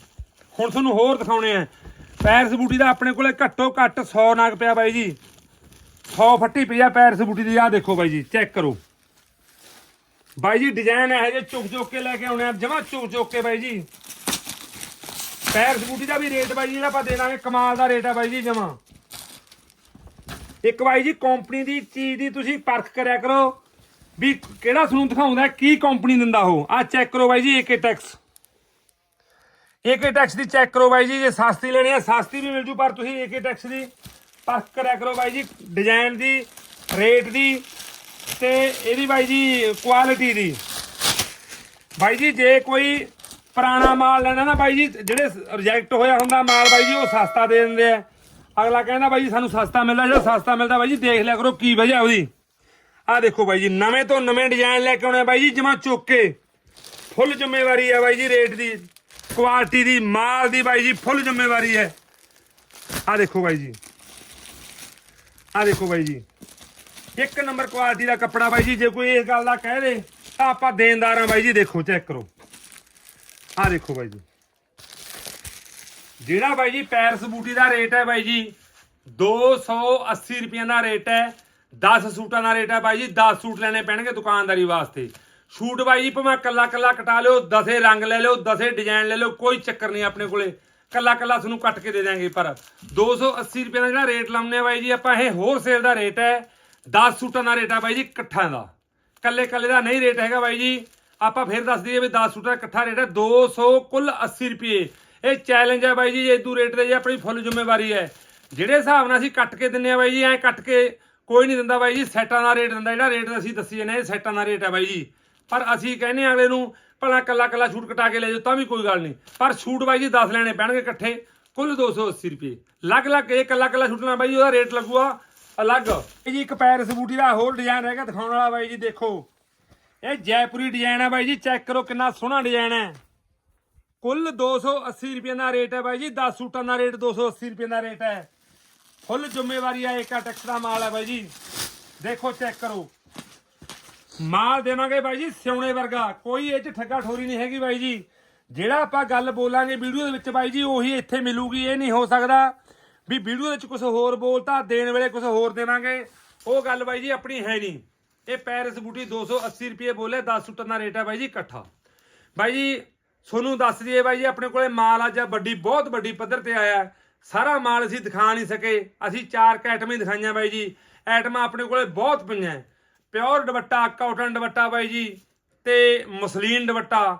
Speaker 1: ਹੁਣ ਤੁਹਾਨੂੰ ਹੋਰ ਦਿਖਾਉਣੇ ਆ। ਪੈਰਿਸ ਬੂਟੀ ਦਾ ਆਪਣੇ ਕੋਲੇ ਘੱਟੋ ਘੱਟ 100 ਨਾਗ ਪਿਆ ਬਾਈ ਜੀ। 100 ਫੱਟੀ ਪਈ ਆ ਪੈਰਿਸ ਬੂਟੀ ਦੀ ਆ ਦੇਖੋ ਬਾਈ ਜੀ, ਚੈੱਕ ਕਰੋ। ਬਾਈ ਜੀ ਡਿਜ਼ਾਈਨ ਇਹ ਜੇ ਚੁੱਕ ਚੁੱਕ ਕੇ ਲੈ ਕੇ ਆਉਣੇ ਆ, ਜਮਾ ਚੁੱਕ ਚੁੱਕ ਕੇ ਬਾਈ ਜੀ। ਪੈਰਿਸ ਬੂਟੀ ਦਾ ਵੀ ਰੇਟ ਬਾਈ ਜੀ, ਜਿਹੜਾ ਆਪਾਂ ਦੇ ਦਾਂਗੇ, ਕਮਾਲ ਦਾ ਰੇਟ ਆ ਬਾਈ ਜੀ, ਜਮਾ। ਇੱਕ ਬਾਈ ਜੀ ਕੰਪਨੀ ਦੀ ਚੀਜ਼ ਦੀ ਤੁਸੀਂ ਪਰਖ ਕਰਿਆ ਕਰੋ ਵੀ ਕਿਹੜਾ ਤੁਹਾਨੂੰ ਦਿਖਾਉਂਦਾ, ਕੀ ਕੰਪਨੀ ਦਿੰਦਾ ਉਹ। ਆ ਚੈੱਕ ਕਰੋ ਬਾਈ ਜੀ ਏਕੇ ਟੈਕਸ ਏਕੇ ਟੈਕਸ ਦੀ ਚੈੱਕ ਕਰੋ ਬਾਈ ਜੀ ਜੇ ਸਸਤੀ ਲੈਣੀ ਹੈ ਸਸਤੀ ਵੀ ਮਿਲ ਜੂ ਪਰ ਤੁਸੀਂ ਏਕੇ ਟੈਕਸ ਦੀ ਪਰਖ ਕਰਿਆ ਕਰੋ ਬਾਈ ਜੀ ਡਿਜ਼ਾਈਨ ਦੀ ਰੇਟ ਦੀ ਤੇ ਇਹਦੀ ਬਾਈ ਜੀ ਕੁਆਲਿਟੀ ਦੀ ਬਾਈ ਜੀ ਜੇ ਕੋਈ ਪੁਰਾਣਾ ਮਾਲ ਲੈਣਾ ਨਾ ਬਾਈ ਜੀ ਜਿਹੜੇ ਰਿਜੈਕਟ ਹੋਇਆ ਹੁੰਦਾ ਮਾਲ ਬਾਈ ਜੀ ਉਹ ਸਸਤਾ ਦੇ ਦਿੰਦੇ ਆ ਅਗਲਾ ਕਹਿੰਦਾ ਬਾਈ ਜੀ ਸਾਨੂੰ ਸਸਤਾ ਮਿਲਦਾ ਜਿਹੜਾ ਸਸਤਾ ਮਿਲਦਾ ਬਾਈ ਜੀ ਦੇਖ ਲਿਆ ਕਰੋ ਕੀ ਵਜ੍ਹਾ ਉਹਦੀ ਆਹ ਦੇਖੋ ਬਾਈ ਜੀ ਨਵੇਂ ਤੋਂ ਨਵੇਂ ਡਿਜ਼ਾਈਨ ਲੈ ਕੇ ਆਉਣੇ ਆ ਬਾਈ ਜੀ ਜਮਾ ਚੁੱਕ ਕੇ ਫੁੱਲ ਜ਼ਿੰਮੇਵਾਰੀ ਆ ਬਾਈ ਜੀ ਰੇਟ ਦੀ ਕੁਆਲਿਟੀ ਦੀ, ਮਾਲ ਦੀ ਬਾਈ ਜੀ, ਫੁੱਲ ਜ਼ਿੰਮੇਵਾਰੀ ਹੈ। ਆਹ ਦੇਖੋ ਬਾਈ ਜੀ। ਆਹ ਦੇਖੋ ਬਾਈ ਜੀ। ਇੱਕ ਨੰਬਰ ਕੁਆਲਿਟੀ ਦਾ ਕੱਪੜਾ ਬਾਈ ਜੀ, ਜੇ ਕੋਈ ਇਸ ਗੱਲ ਦਾ ਕਹਿ ਦੇ, ਤਾਂ ਆਪਾਂ ਦੇਣਦਾਰ ਆ ਬਾਈ ਜੀ, ਦੇਖੋ ਚੈੱਕ ਕਰੋ। ਆਹ ਦੇਖੋ ਬਾਈ ਜੀ। ਜਿਹੜਾ ਬਾਈ ਜੀ ਪੈਰਸ ਬੂਟੀ ਦਾ ਰੇਟ ਹੈ ਬਾਈ ਜੀ 280 ਰੁਪਏ ਦਾ ਰੇਟ ਹੈ। 10 ਸੂਟਾਂ ਦਾ ਰੇਟ ਹੈ ਬਾਈ ਜੀ 10 ਸੂਟ ਲੈਣੇ ਪੈਣਗੇ ਦੁਕਾਨਦਾਰੀ ਵਾਸਤੇ। ਸ਼ੂਟ ਬਾਈ ਜੀ ਭਾਵੇਂ ਕੱਲਾ ਕੱਲਾ ਕਟਾ ਲਿਓ ਦਸੇ ਰੰਗ ਲੈ ਲਿਓ ਦਸੇ ਡਿਜ਼ਾਈਨ ਲੈ ਲਿਓ ਕੋਈ ਚੱਕਰ ਨਹੀਂ ਆਪਣੇ ਕੋਲੇ। ਕੱਲਾ ਕੱਲਾ ਤੁਹਾਨੂੰ ਕੱਟ ਕੇ ਦੇ ਦਾਂਗੇ ਪਰ 280 ਰੁਪਏ ਦਾ ਜਿਹੜਾ ਰੇਟ ਲਾਉਂਦੇ ਆ ਬਾਈ ਜੀ ਆਪਾਂ ਇਹ ਹੋਰ ਸੇਲ ਦਾ ਰੇਟ ਹੈ 10 ਸੂਟਾਂ ਦਾ ਰੇਟ ਹੈ ਬਾਈ ਜੀ ਇਕੱਠਾਂ ਦਾ। ਕੱਲੇ ਕੱਲੇ ਦਾ ਨਹੀਂ ਰੇਟ ਹੈਗਾ ਬਾਈ ਜੀ। ਆਪਾਂ ਫਿਰ ਦੱਸ ਦਈਏ ਵੀ 10 ਸੂਟਾਂ ਦਾ ਇਕੱਠਾ ਰੇਟ ਹੈ 200 ਕੁੱਲ 80 ਰੁਪਏ। ਇਹ ਚੈਲੰਜ ਹੈ ਬਾਈ ਜੀ ਜੇ ਇਦੂ ਰੇਟ ਦੇ ਜੀ ਆਪਣੀ ਫੁੱਲ ਜ਼ਿੰਮੇਵਾਰੀ ਹੈ। ਜਿਹੜੇ ਹਿਸਾਬ ਨਾਲ ਅਸੀਂ ਕੱਟ ਕੇ ਦਿੰਨੇ ਆ ਬਾਈ ਜੀ ਐ ਕੱਟ ਕੇ ਕੋਈ ਨਹੀਂ ਦਿੰਦਾ ਬਾਈ ਜੀ ਸੈਟਾਂ ਦਾ ਰੇਟ ਦਿੰਦਾ ਜਿਹੜਾ ਰੇਟ ਅਸੀਂ ਦੱਸੀ ਜਾਂਦੇ ਹਾਂ, ਇਹ ਸੈਟਾਂ ਦਾ ਰੇਟ ਹੈ ਬਾਈ ਜੀ। ਪਰ ਅਸੀਂ ਕਹਿੰਦੇ ਹਾਂ ਅਗਲੇ ਨੂੰ, ਭਲਾ ਕੱਲਾ ਕੱਲਾ ਸੂਟ ਕਟਾ ਕੇ ਲੈ ਜਾਓ, ਤਾਂ ਵੀ ਕੋਈ ਗੱਲ ਨਹੀਂ। ਪਰ ਸੂਟ ਬਾਈ ਜੀ 10 ਲੈਣੇ ਪੈਣਗੇ ਇਕੱਠੇ, ਕੁੱਲ 280 ਰੁਪਏ। ਅਲੱਗ ਅਲੱਗ, ਇਹ ਕੱਲਾ ਕੱਲਾ ਛੂਟਣਾ ਬਾਈ ਜੀ ਉਹਦਾ ਰੇਟ ਲੱਗੂਗਾ, ਅਲੱਗ। ਇਹ ਜੀ, ਇੱਕ ਪੈਰਿਸ ਬੂਟੀ ਦਾ ਹੋਰ ਡਿਜ਼ਾਈਨ ਹੈਗਾ, ਦਿਖਾਉਣ ਵਾਲਾ ਬਾਈ ਜੀ, ਦੇਖੋ। ਇਹ ਜੈਪੁਰੀ ਡਿਜ਼ਾਈਨ ਹੈ ਬਾਈ ਜੀ ਚੈੱਕ ਕਰੋ ਕਿੰਨਾ ਸੋਹਣਾ ਡਿਜ਼ਾਈਨ ਹੈ। ਕੁੱਲ 280 ਰੁਪਏ ਦਾ ਰੇਟ ਹੈ ਬਾਈ ਜੀ 10 ਸੂਟਾਂ ਦਾ ਰੇਟ 280 ਰੁਪਏ ਦਾ ਰੇਟ ਹੈ। ਫੁੱਲ ਜ਼ਿੰਮੇਵਾਰੀ ਹੈ ਏਕਾ ਟੈਕਸ ਦਾ ਮਾਲ ਹੈ ਬਾਈ ਜੀ। ਦੇਖੋ ਚੈੱਕ ਕਰੋ। ਮਾਲ ਦੇਵਾਂਗੇ ਬਾਈ ਜੀ, ਸਿਉਣੇ ਵਰਗਾ। ਕੋਈ ਇਹ ਚ ਠੱਗਾ ਠੋਰੀ ਨਹੀਂ ਹੈਗੀ ਬਾਈ ਜੀ। ਜਿਹੜਾ ਆਪਾਂ ਗੱਲ ਬੋਲਾਂਗੇ ਵੀਡੀਓ ਦੇ ਵਿੱਚ ਬਾਈ ਜੀ, ਉਹੀ ਇੱਥੇ ਮਿਲੂਗੀ, ਇਹ ਨਹੀਂ ਹੋ ਸਕਦਾ ਵੀ ਵੀਡੀਓ ਵਿੱਚ ਕੁਝ ਹੋਰ ਬੋਲਤਾ, ਦੇਣ ਵੇਲੇ ਕੁਝ ਹੋਰ ਦੇਵਾਂਗੇ। ਉਹ ਗੱਲ ਬਾਈ ਜੀ ਆਪਣੀ ਹੈ ਨਹੀਂ। ਇਹ ਪੈਰਿਸ ਬੂਟੀ 280 ਰੁਪਏ ਬੋਲੇ 10 ਸੂਟਾਂ ਦਾ ਰੇਟ ਹੈ ਬਾਈ ਜੀ, ਇਕੱਠਾ। ਬਾਈ ਜੀ, ਤੁਹਾਨੂੰ ਦੱਸ ਦਈਏ ਬਾਈ ਜੀ, ਆਪਣੇ ਕੋਲੇ ਮਾਲ ਅੱਜ ਵੱਡੀ, ਬਹੁਤ ਵੱਡੀ ਪੱਧਰ ਤੇ ਆਇਆ। ਸਾਰਾ ਮਾਲ ਅਸੀਂ ਦਿਖਾ ਨਹੀਂ ਸਕੇ। ਅਸੀਂ ਚਾਰ ਕੁ ਆਈਟਮਾਂ ਹੀ ਦਿਖਾਈਆਂ ਬਾਈ ਜੀ। ਆਈਟਮਾਂ ਆਪਣੇ ਕੋਲੇ ਬਹੁਤ ਪਈਆਂ। ਪਿਓਰ ਦੁਪੱਟਾ, ਕਾਟਨ ਦੁਪੱਟਾ ਬਾਈ ਜੀ ਤੇ ਮਸਲੀਨ ਦੁਪੱਟਾ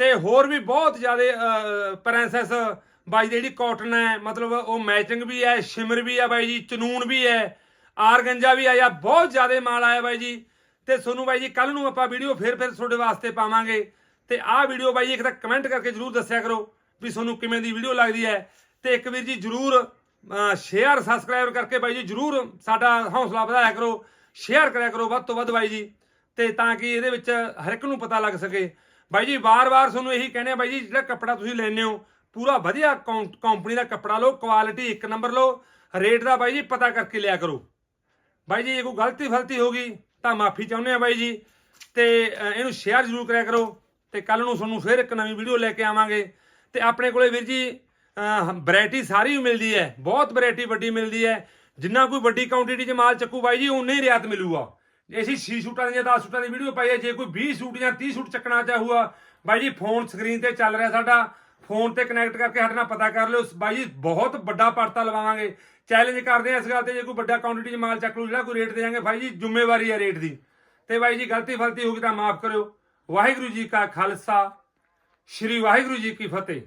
Speaker 1: ਤੇ ਹੋਰ ਵੀ ਬਹੁਤ ਜ਼ਿਆਦਾ ਪ੍ਰਿੰਸੈਸ ਬਾਈ ਦੀ ਜਿਹੜੀ ਕਾਟਨ ਹੈ, ਮਤਲਬ ਉਹ ਮੈਚਿੰਗ ਵੀ ਹੈ ਸ਼ਿਮਰ ਵੀ ਹੈ ਬਾਈ ਜੀ, ਚਨੂਨ ਵੀ ਹੈ, ਆਰਗੰਜਾ ਵੀ ਆਇਆ, ਬਹੁਤ ਜ਼ਿਆਦਾ ਮਾਲ ਆਇਆ ਬਾਈ ਜੀ। ਤੇ ਤੁਹਾਨੂੰ ਬਾਈ ਜੀ ਕੱਲ ਨੂੰ ਆਪਾਂ ਵੀਡੀਓ ਫੇਰ ਫੇਰ ਤੁਹਾਡੇ ਵਾਸਤੇ ਪਾਵਾਂਗੇ। ਤੇ ਆਹ ਵੀਡੀਓ ਬਾਈ ਜੀ ਇੱਕ ਤਾਂ ਕਮੈਂਟ ਕਰਕੇ ਜਰੂਰ ਦੱਸਿਆ ਕਰੋ ਵੀ ਤੁਹਾਨੂੰ ਕਿਵੇਂ ਦੀ ਵੀਡੀਓ ਲੱਗਦੀ ਹੈ। ਤੇ ਇੱਕ ਵੀਰ ਜੀ ਜਰੂਰ ਸ਼ੇਅਰ ਸਬਸਕ੍ਰਾਈਬ ਕਰਕੇ ਬਾਈ ਜੀ ਜਰੂਰ ਸਾਡਾ ਹੌਸਲਾ ਵਧਾਇਆ ਕਰੋ। ਸ਼ੇਅਰ ਕਰਿਆ ਕਰੋ ਵੱਧ ਤੋਂ ਵੱਧ ਬਾਈ ਜੀ, ਤੇ ਤਾਂ ਕਿ ਇਹਦੇ ਵਿੱਚ ਹਰ ਇੱਕ ਨੂੰ ਪਤਾ ਲੱਗ ਸਕੇ। ਬਾਈ ਜੀ, ਵਾਰ-ਵਾਰ ਤੁਹਾਨੂੰ ਇਹੀ ਕਹਿੰਦੇ ਆ ਬਾਈ ਜੀ, ਜਿਹੜਾ ਕੱਪੜਾ ਤੁਸੀਂ ਲੈਣੇ ਹੋ, ਪੂਰਾ ਵਧੀਆ ਕੰਪਨੀ ਦਾ ਕੱਪੜਾ ਲਓ ਕੁਆਲਿਟੀ ਇੱਕ ਨੰਬਰ ਲਓ ਰੇਟ ਦਾ ਬਾਈ ਜੀ ਪਤਾ ਕਰਕੇ ਲਿਆ ਕਰੋ। ਬਾਈ ਜੀ, ਇਹ ਕੋਈ ਗਲਤੀ ਫਲਤੀ ਹੋ ਗਈ ਤਾਂ ਮਾਫੀ ਚਾਹੁੰਦੇ ਆ ਬਾਈ ਜੀ, ਤੇ ਇਹਨੂੰ ਸ਼ੇਅਰ ਜ਼ਰੂਰ ਕਰਿਆ ਕਰੋ, ਤੇ ਕੱਲ ਨੂੰ ਤੁਹਾਨੂੰ ਫਿਰ ਇੱਕ ਨਵੀਂ ਵੀਡੀਓ ਲੈ ਕੇ ਆਵਾਂਗੇ। ਤੇ ਆਪਣੇ ਕੋਲੇ ਵੀਰ ਜੀ ਵੈਰਾਈਟੀ ਸਾਰੀ ਮਿਲਦੀ ਹੈ, ਬਹੁਤ ਵੈਰਾਈਟੀ ਵੱਡੀ ਮਿਲਦੀ ਹੈ ਜਿੰਨਾ ਕੋਈ ਵੱਡੀ ਕੁਆਂਟੀਟੀ 'ਚ ਮਾਲ ਚੱਕੂ ਬਾਈ ਜੀ ਉਨੇ ਹੀ ਰਿਆਤ ਮਿਲੂਗਾ। ਜੇ ਅਸੀਂ 6 ਸੂਟਾਂ ਦੀਆਂ 10 ਸੂਟਾਂ ਦੀ ਵੀਡੀਓ ਪਾਈ ਹੈ। ਜੇ ਕੋਈ 20 ਸੂਟ ਜਾਂ 30 ਸੂਟ ਚੱਕਣਾ ਚਾਹੂਗਾ, ਬਾਈ ਜੀ ਫੋਨ ਸਕਰੀਨ ਤੇ ਚੱਲ ਰਿਹਾ ਸਾਡਾ। ਫੋਨ ਤੇ ਕਨੈਕਟ ਕਰਕੇ ਸਾਡੇ ਨਾਲ ਪਤਾ ਕਰ ਲਿਓ। ਬਾਈ ਜੀ, ਬਹੁਤ ਵੱਡਾ ਪਰਤਾ ਲਵਾਵਾਂਗੇ। ਚੈਲੰਜ ਕਰਦੇ ਆ ਇਸ ਗੱਲ ਤੇ। ਜੇ ਕੋਈ ਵੱਡਾ ਕੁਆਂਟੀਟੀ 'ਚ ਮਾਲ ਚੱਕ ਲੂ ਜਿਹੜਾ ਕੋਈ ਰੇਟ ਦੇਵਾਂਗੇ, ਬਾਈ ਜੀ, ਜ਼ਿੰਮੇਵਾਰੀ ਹੈ ਰੇਟ ਦੀ। ਤੇ ਬਾਈ ਜੀ, ਗਲਤੀ ਫਲਤੀ ਹੋ ਗਈ ਤਾਂ ਮਾਫ ਕਰਿਓ। ਵਾਹਿਗੁਰੂ ਜੀ ਕਾ ਖਾਲਸਾ। ਸ਼੍ਰੀ ਵਾਹਿਗੁਰੂ ਜੀ ਕੀ ਫਤਿਹ।